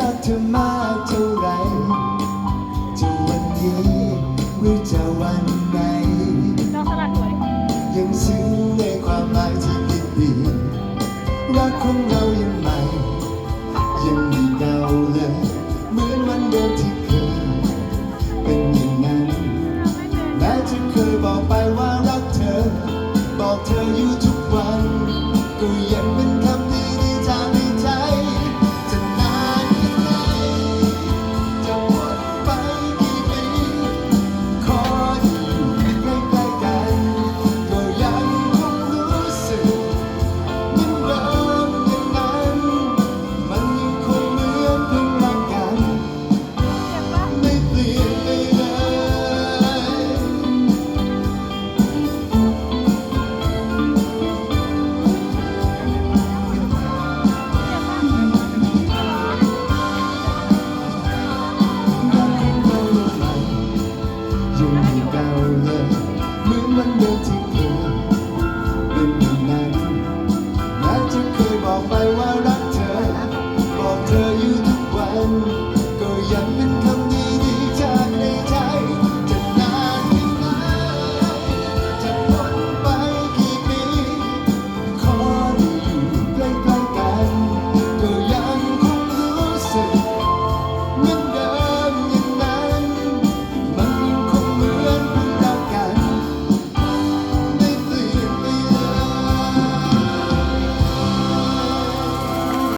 รักเธอมากเท่าไร จะวันนี้หรือจะวันไหนดอกสลัดสวยยังซึ้งในความหมายที่ดีดีรักของเรายังใหม่ ยังมีเก่าเลย เหมือนวันเดิมที่เคยเป็นอย่างนั้นแม้จะเคยบอกไปว่ารักเธอ บอกเธออยู่ทุกวัน young and kind.